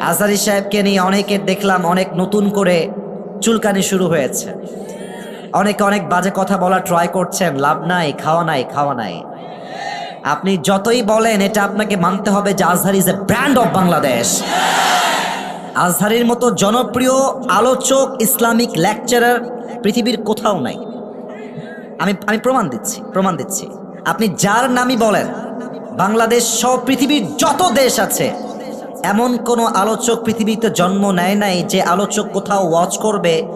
আজারি সাহেবকে নিয়ে অনেকে দেখলাম অনেক নতুন করে চুলকানি শুরু হয়েছে। অনেকে অনেক বাজে কথা বলা ট্রাই করছেন, লাভ নাই, খাওয়া নাই খাওয়া নাই। আপনি যতই বলেন, এটা আপনাকে মানতে হবে যে Azhar is a brand of Bangladesh আজহারের মতো জনপ্রিয় আলোচক, ইসলামিক লেকচারার পৃথিবীর কোথাও নাই। আমি আমি প্রমাণ দিচ্ছি প্রমাণ দিচ্ছি। আপনি যার নামই বলেন, বাংলাদেশ সহ পৃথিবীর যত দেশ আছে এমন কোনো আলোচক পৃথিবীতে জন্ম নেয় নাই যে আলোচক কোথাও ওয়াচ করবে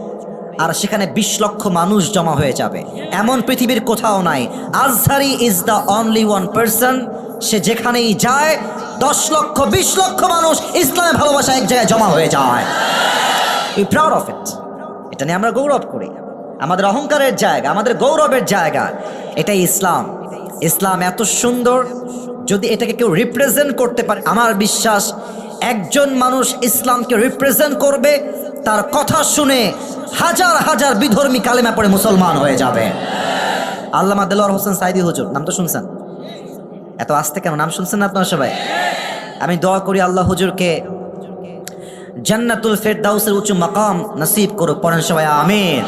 আর সেখানে বিশ লক্ষ মানুষ জমা হয়ে যাবে। এমন পৃথিবীর কোথাও নাই। Azhari is the only one person সে যেখানেই যায়, দশ লক্ষ, বিশ লক্ষ মানুষ ইসলামের ভালোবাসা এক জায়গায় জমা হয়ে যায়। উই প্রাউড অফ ইট এটা নিয়ে আমরা গৌরব করি। আমাদের অহংকারের জায়গা, আমাদের গৌরবের জায়গা, এটাই ইসলাম। ইসলাম এত সুন্দর যদি এটাকে কেউ রিপ্রেজেন্ট করতে পারে, আমার বিশ্বাস একজন মানুষ ইসলামকে রিপ্রেজেন্ট করবে, তার কথা শুনে হাজার হাজার বিধর্মী কালেমা পড়ে মুসলমান হয়ে যাবে। আল্লামা দেলোয়ার হোসেন সাইদি হুজুর, নাম তো শুনছেন? এত আসতে কেন, নাম শুনছেন না আপনারা সবাই? আমি দোয়া করি আল্লাহ হুজুরকে জান্নাতুল ফেরদাউসের উঁচু মাকাম নসিব করুক, পড়েন সবাই, আমিন।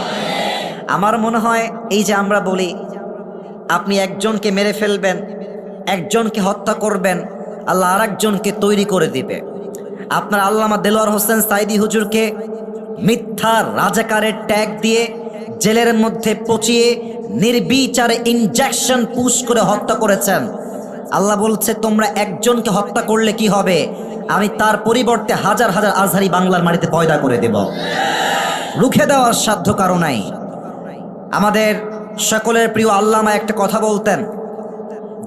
আমার মনে হয়, এই যে আমরা বলি, আপনি একজনকে মেরে ফেলবেন একজনকে হত্যা করবেন, আল্লাহ আর একজনকে তৈরি করে দিবে। আপনার আল্লামা দেলোয়ার হোসেন সাইদি হুজুরকে মিথ্যা রাজাকারের ট্যাগ দিয়ে জেলের মধ্যে পচিয়ে নির্বিচারে ইনজেকশন পুশ করে হত্যা করেছেন। আল্লাহ বলছে, তোমরা একজনকে হত্যা করলে কি হবে? আমি তার পরিবর্তে হাজার হাজার আজহারি বাংলার মাটিতে পয়দা করে দেব। রুখে দেওয়ার সাধ্য কারও নাই। আমাদের সকলের প্রিয় আল্লামা একটা কথা বলতেন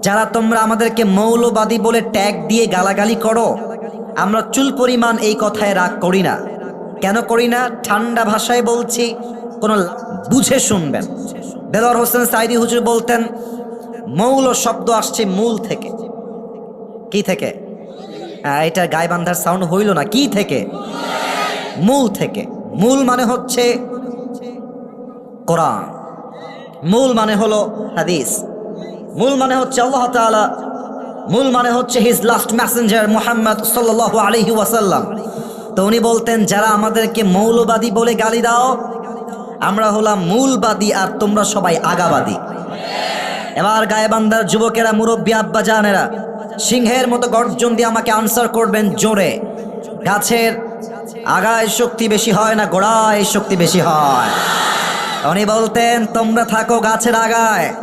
যারা তোমরা আমাদেরকে মৌলবাদী বলে ট্যাগ দিয়ে গালাগালি করো, আমরা চুল পরিমাণ এই কথায় রাগ করি না। কেন করি না? ঠান্ডা ভাষায় বলছি, কোনো বুঝে শুনবেন। দেলোয়ার হোসেন সাইদি হুজুর বলতেন, মৌল শব্দ আসছে মূল থেকে। কি থেকে? এটা গায়ে বান্ধার সাউন্ড হইল না। কি থেকে? মূল থেকে। মূল মানে হচ্ছে কোরআন। মূল মানে হলো হাদিস। মূল মানে হচ্ছে আল্লাহ তাআলা, মূল মানে হচ্ছে হিজ লাস্ট মেসেঞ্জার মোহাম্মদ সাল্লাল্লাহু আলাইহি ওয়াসাল্লাম। তো উনি বলতেন, যারা আমাদেরকে মৌলবাদী বলে গালি দাও, আমরা হলাম মূলবাদী আর তোমরা সবাই আগাবাদী। এবার গায়েবান্দার যুবকেরা, মুরব্বী, আব্বা জানেরা, সিংহের মতো গর্জন দিয়ে আমাকে আনসার করবেন, জোরে, গাছের আগায় শক্তি বেশি হয় না, গোড়ায় শক্তি বেশি হয়? উনি বলতেন, তোমরা থাকো গাছের আগায়।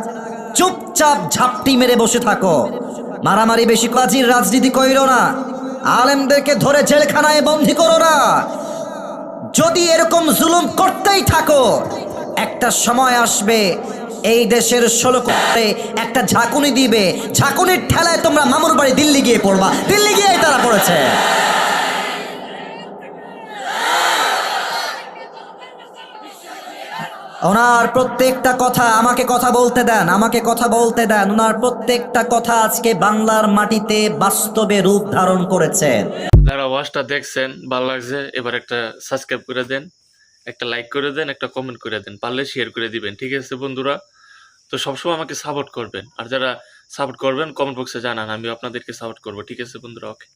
চুপচাপ ঝাপটি মেরে বসে থাকো। মারামারি বেশি কাজীর রাজনীতি কইরো না। আলেমদেরকে ধরে জেলখানায় বন্দি করো না। যদি এরকম জুলুম করতেই থাকো, একটা সময় আসবে, এই দেশের ষোলো করতে একটা ঝাঁকুনি দিবে। ঝাঁকুনির ঠেলায় তোমরা মামুর বাড়ি দিল্লি গিয়ে পড়বা। দিল্লি গিয়েই তারা পড়েছে। ওনার প্রত্যেকটা কথা আমাকে কথা বলতে দেন, আমাকে কথা বলতে দেন। ওনার প্রত্যেকটা কথা আজকে বাংলার মাটিতে বাস্তবে রূপ ধারণ করেছে। যারা ওয়াচটা দেখছেন, ভালো লাগছে, এবার একটা সাবস্ক্রাইব করে দেন, একটা লাইক করে দেন, একটা কমেন্ট করে দেন, পারলে শেয়ার করে দিবেন, ঠিক আছে বন্ধুরা? তো সবসময় আমাকে সাপোর্ট করবেন, আর যারা সাপোর্ট করবেন কমেন্ট বক্সে জানান আমি আপনাদেরকে সাপোর্ট করব, ঠিক আছে বন্ধুরা? ওকে